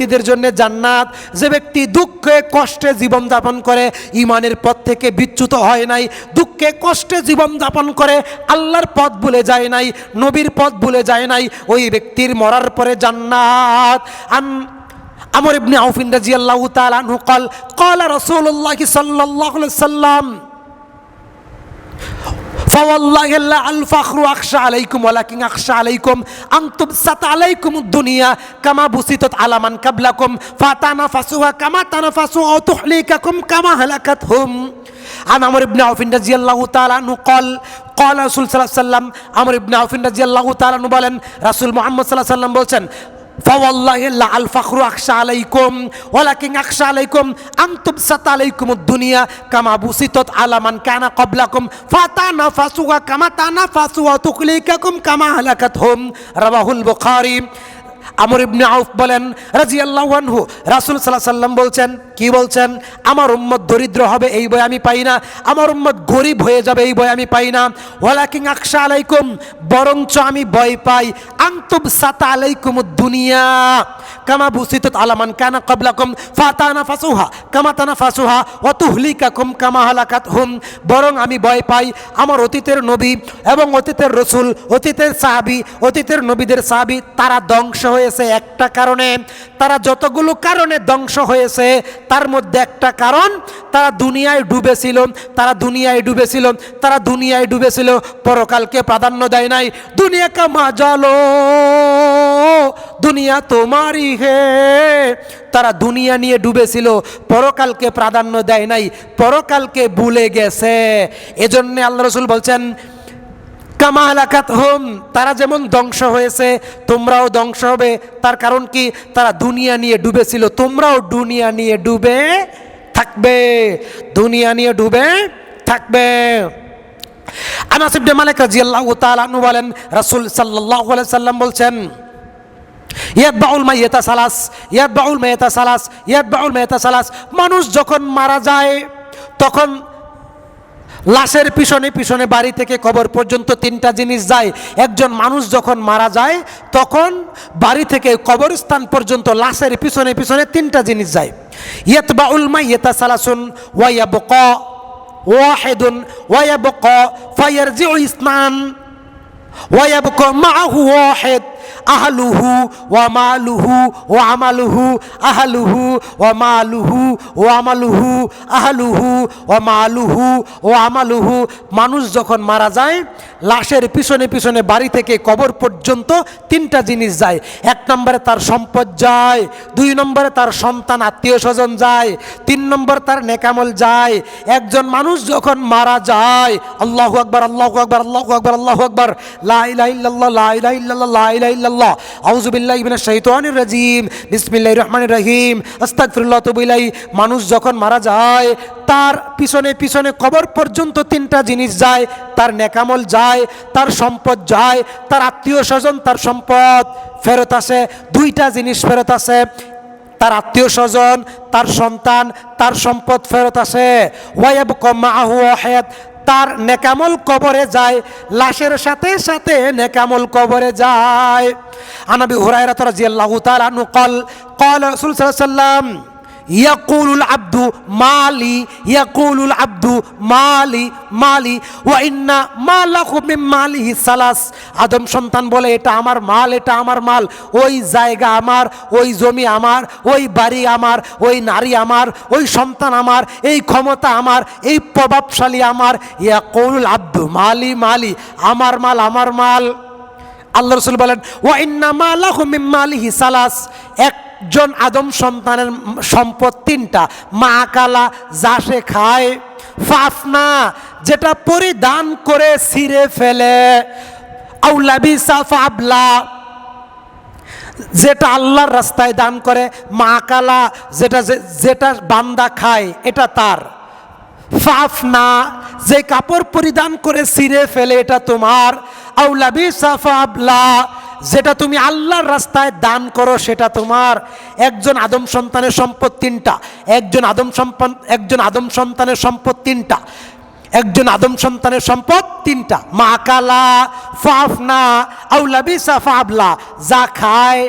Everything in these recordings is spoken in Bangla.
ব্যক্তিদের জন্য জান্নাত যে ব্যক্তি দুঃখে কষ্টে জীবনযাপন করে ইমানের পথ থেকে বিচ্যুত হয় নাই দুঃখে কষ্টে জীবনযাপন করে আল্লাহর পথ ভুলে যায় নাই নবীর পথ ভুলে যায় নাই ওই ব্যক্তির মরার পরে জান্নাত আন আমর ইবনে আউফিন রাদিয়াল্লাহু তাআলা আনহু قال قال رسول الله صلى الله عليه وسلم فوالله لا الفخر اخشى عليكم ولكن اخشى عليكم ان تبسط عليكم الدنيا كما بسطت على من قبلكم فتنافسوها كما تنافسوا او تهلككم كما هلكتهم عن عمرو بن عوف رضي الله تعالى عنه قال قال رسول صلى الله عليه وسلم عمرو بن عوف رضي الله تعالى عنه বলেন রাসূল মুহাম্মদ সাল্লাল্লাহু আলাইহি ওয়াসাল্লাম বলছেন فوالله لا الفخر اخشى عليكم ولكن اخشى عليكم ان تبسط عليكم الدنيا كما بسطت على من كان قبلكم فتنافسوا كما تنافسوا وتهلككم كما هلكتهم رواه البخاري আমর ইবনে আউফ বলেন রাজিয়াল্লাহু আনহু, রাসূল আলাইহি সাল্লাম বলছেন, কি বলছেন? আমার উম্মত দরিদ্র হবে, এই বই আমি পাই না। আমার উম্মত গরিব হয়ে যাবে, এই বই আমি পাই না। ওয়ালাকিন আকশা আলাইকুম, বরঞ্চ আমি ভয় পাই। আনতুব সাতা আলাইকুম দুনিয়া, কামা বুসিতত আলামান কানা ক্বাবলাকুম ফাতানা ফাসুহা কামা তানা ফাসুহা ওয়া তুহলিকাকুম কামা হালাকাতহুম। বরং আমি ভয় পাই আমার অতীতের নবী এবং অতীতের রসুল, অতীতের সাহাবী, অতীতের নবীদের সাহাবী, তারা ধ্বংস হয়েছে একটা কারণে, তারা যতগুলো কারণে ধ্বংস হয়েছে, তার মধ্যে একটা কারণ, তারা দুনিয়ায় ডুবেছিল, তারা দুনিয়ায় ডুবেছিল, তারা দুনিয়ায় ডুবেছিল, পরকালকে প্রাধান্য দেয় নাই। দুনিয়া কামা জালো দুনিয়া তোমারই হে। তারা দুনিয়া নিয়ে ডুবেছিল, পরকালকে প্রাধান্য দেয় নাই, পরকালকে ভুলে গেছে। এজন্য আল্লাহ রসুল বলছেন কামা এলাকাত হোম, তারা যেমন ধ্বংস হয়েছে, তোমরাও ধ্বংস হবে। তার কারণ কি? তারা দুনিয়া নিয়ে ডুবেছিল তোমরাও দুনিয়া নিয়ে ডুবে থাকবে। দুনিয়া নিয়ে ডুবে থাকবে। আনাস ইবনে মালিক রাদিয়াল্লাহু তাআলা আনহু বলেন, রাসূল সাল্লাল্লাহু আলাইহি সাল্লাম বলছেন ইয়াতবাউল মাইয়াতা সালাস ইয়াতবাউল মাইয়াতা সালাস ইয়াতবাউল মাইয়াতা সালাস। মানুষ যখন মারা যায়, তখন লাশের পিছনে পিছনে বাড়ি থেকে কবর পর্যন্ত তিনটা জিনিস যায়। একজন মানুষ যখন মারা যায়, তখন বাড়ি থেকে কবরস্থান পর্যন্ত লাশের পিছনে পিছনে তিনটা জিনিস যায়। ইয়াতবাউল ইয়েতা সালাসুন ওয়াইয়াবকা ওয়াহিদুন ওয়াইয়াবকা ফায়ারজিউ ইসনান আহলুহু ওয়ামালুহু ও আমালুহু, আহলুহু ওয়া মালুহু ও আমালুহু, আহলুহু ও মালুহু ও আমালুহু। মানুষ যখন মারা যায়, লাশের পিছনে পিছনে বাড়ি থেকে কবর পর্যন্ত তিনটা জিনিস যায়। এক নম্বরে তার সম্পদ যায়, দুই নম্বরে তার সন্তান, আত্মীয় স্বজন যায়, তিন নম্বর তার নেকামল যায়। একজন মানুষ যখন মারা যায়, আল্লাহ আকবর আল্লাহ আকবর আল্লাহ আকবর আল্লাহ আকবর লাল্লা লাই লাই ইল্লাল্লাহ। আউযু বিল্লাহি মিনাশ শাইতানির রাজিম। বিসমিল্লাহির রহমানির রহিম। আস্তাগফিরুল্লাহ তুবু ইলাইহি মানুষ যখন মারা যায়, তার পিছনে পিছনে কবর পর্যন্ত তিনটা জিনিস যায়। তার নেকামল যায়, তার সম্পদ যায়, তার আত্মীয় স্বজন তার সম্পদ ফেরত আসে, দুইটা জিনিস ফেরত আসে। তার আত্মীয় স্বজন তার সন্তান, তার সম্পদ ফেরত আসে। ওয়াইব কমাহু ওয়াহেদ তার নেকামল কবরে যায়, লাশের সাথে সাথে নেকামল কবরে যায়। আনাবি হুরায়রা তারা জিয়াল্লাহ তালা নুকল কল রসুল সাল্লাম ইয়াকুলুল আব্দু মালি, ইয়াকুলুল আব্দু মালি মালি, ওয়া ইন্না মালা মিন মালিহি সালাস। আদম সন্তান বলে, এটা আমার মাল, এটা আমার মাল। ওই জায়গা আমার, ওই জমি আমার, ওই বাড়ি আমার, ওই নারী আমার, ওই সন্তান আমার, এই ক্ষমতা আমার, এই প্রভাবশালী আমার। ইয়াকুলুল আব্দু মালি মালি, আমার মাল আমার মাল। আল্লাহ রসুল বলেন, ওয়া ইন্না মালাহু মিন মালিহি সালাস। এক একজন আদম সন্তানের সম্পদ তিনটা। মা কালা যা সে খায়, ফাফনা যেটা পরিধান করে ছিঁড়ে ফেলে। আউলাবি যেটা আল্লাহর রাস্তায় দান করে, মা কালা যেটা যেটা বান্দা খায়, এটা তার। ফাফনা যে কাপড় পরিধান করে ছিঁড়ে ফেলে, এটা তোমার। আউলাবি সাফাবলা যেটা তুমি আল্লাহর রাস্তায় দান করো, সেটা তোমার একজন আদম সন্তানের সম্পদ তিনটা, একজন আদম সম্পদ, একজন আদম সন্তানের সম্পদ তিনটা, একজন আদম সন্তানের সম্পদ তিনটা। মা কালা ফাফনা আউলাবি সাফাবলা যা খায়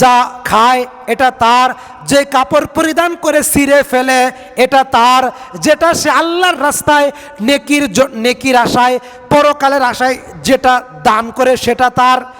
যা খায়, এটা তার যে কাপড় পরিধান করে সিরে ফেলে, এটা তার যেটা সে আল্লাহর রাস্তায় নেকির নেকির আশায়, পরকালের আশায় যেটা দান করে, সেটা তার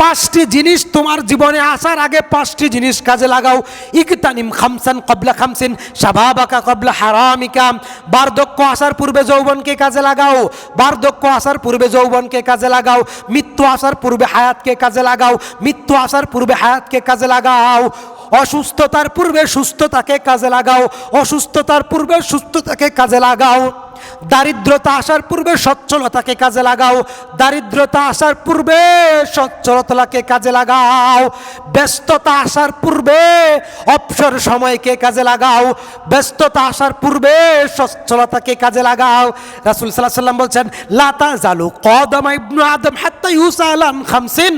পাঁচটি জিনিস তোমার জীবনে আসার আগে পাঁচটি জিনিস কাজে লাগাও। ইকতানিম খামসান কবলা খামসিন সাবাবাকা কবলা হারামিকা। বার্ধক্য আসার পূর্বে যৌবনকে কাজে লাগাও। বার্ধক্য আসার পূর্বে যৌবনকে কাজে লাগাও। মৃত্যু আসার পূর্বে হায়াতকে কাজে লাগাও। মৃত্যু আসার পূর্বে হায়াতকে কাজে লাগাও। অসুস্থতার পূর্বে সুস্থতাকে কাজে লাগাও। অসুস্থতার পূর্বে সুস্থতাকে কাজে লাগাও। দারিদ্রতা আসার পূর্বে সচ্ছলতাকে কাজে লাগাও। দারিদ্রতা আসার পূর্বে সচ্ছলতাকে কাজে লাগাও। ব্যস্ততা আসার পূর্বে অবসর সময়কে কাজে লাগাও। ব্যস্ততা আসার পূর্বে সচ্ছলতাকে কাজে লাগাও। রাসুল সাল্লাহ সাল্লাম বলছেন লাতা জালু কদমা ইবনু আদম হাত্তা ইউসালান খামসিন।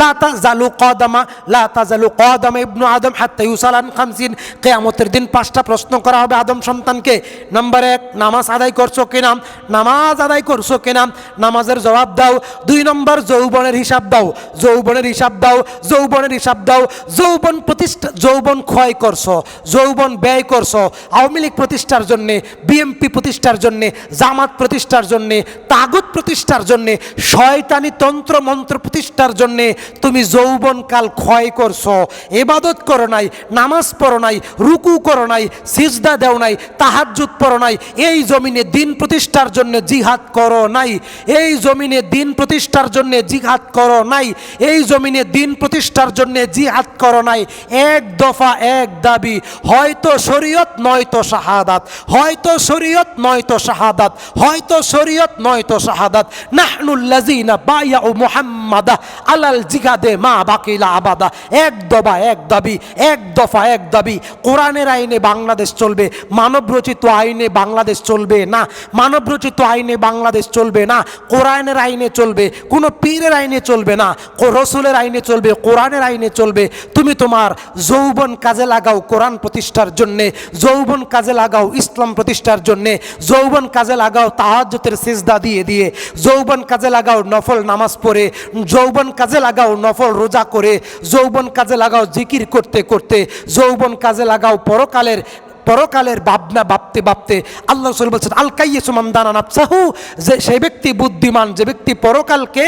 লাতা জালু কদমা লাতা জালু কদমা ইবনু আদম হাত্তা ইউসালান খামসিন। কেয়ামতের দিন পাঁচটা প্রশ্ন করা হবে আদম সন্তানকে। নাম্বার এক, নামাজ আদায় করছ কিনা? নামাজ আদায় করছ কিনা? নামাজের জবাব দাও। দুই নম্বর যৌবনের হিসাব দাও। যৌবনের হিসাব দাও। যৌবনের হিসাব দাও। যৌবন প্রতিষ্ঠা যৌবন ক্ষয় করছ। যৌবন ব্যয় করছ। আওয়ামী লীগ প্রতিষ্ঠার জন্যে বিএমপি প্রতিষ্ঠার জন্যে, জামাত প্রতিষ্ঠার জন্যে, তাগুত প্রতিষ্ঠার জন্যে, শয়তানি তন্ত্র মন্ত্র প্রতিষ্ঠার জন্যে তুমি যৌবনকাল ক্ষয় করছ। এবাদত করো নাই, নামাজ পড়ো নাই, রুকু করো নাই, সিজদা দেও নাই, তাহাজ্জুদ পড়ো নাই। এই জমিনে দিন প্রতিষ্ঠার জন্য জিহাদ করো নাই। এই জমিনে দিন প্রতিষ্ঠার জন্য জিহাদ করো নাই। এই জমিনে দিন প্রতিষ্ঠার জন্য জিহাদ করো নাই। এক দফা এক দাবি, হয়তো শরীয়ত, নয়তো শাহাদাত। হয়তো শরীয়ত, নয়তো শাহাদাত। হয়তো শরীয়ত, নয়তো শাহাদাত। নাহনুল্লাযিনা বায়াউ মুহাম্মাদা আলাল জিহাদে মা বাকিলা আবাদা। এক দফা এক দাবি, এক দফা এক দাবি। কোরআনের আইনে বাংলাদেশ চলবে, মানবরচিত আইনে বাংলাদেশ চলবে না। মানবরচিত আইনে বাংলাদেশ চলবে না, কোরআনের আইনে চলবে, কোনো পীরের আইনে চলবে না রসুলের আইনে চলবে, কোরআনের আইনে চলবে। তুমি তোমার যৌবন কাজে লাগাও কোরআন প্রতিষ্ঠার জন্যে, যৌবন কাজে লাগাও ইসলাম প্রতিষ্ঠার জন্যে, যৌবন কাজে লাগাও তাহাজ্জতের সিজদা দিয়ে দিয়ে, যৌবন কাজে লাগাও নফল নামাজ পড়ে, যৌবন কাজে লাগাও নফল রোজা করে, যৌবন কাজে লাগাও জিকির করতে করতে, যৌবন কাজে লাগাও পরকালের পরকালের ভাবনা ভাবতে ভাবতে আল্লাহ রসুল বলছেন আলকাইয়ে সুমান দানা নাফসাহু যে সেই ব্যক্তি বুদ্ধিমান, যে ব্যক্তি পরকালকে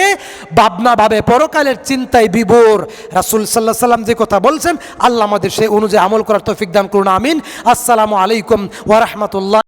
ভাবনা ভাবে, পরকালের চিন্তায় বিভোর। রাসুল সাল্লাহ সাল্লাম যে কথা বলছেন, আল্লাহ আমাদের সেই অনুযায়ী আমল করার তৌফিক দান করুন, আমিন। আসসালামু আলাইকুম ওয়া রাহমাতুল্লাহ।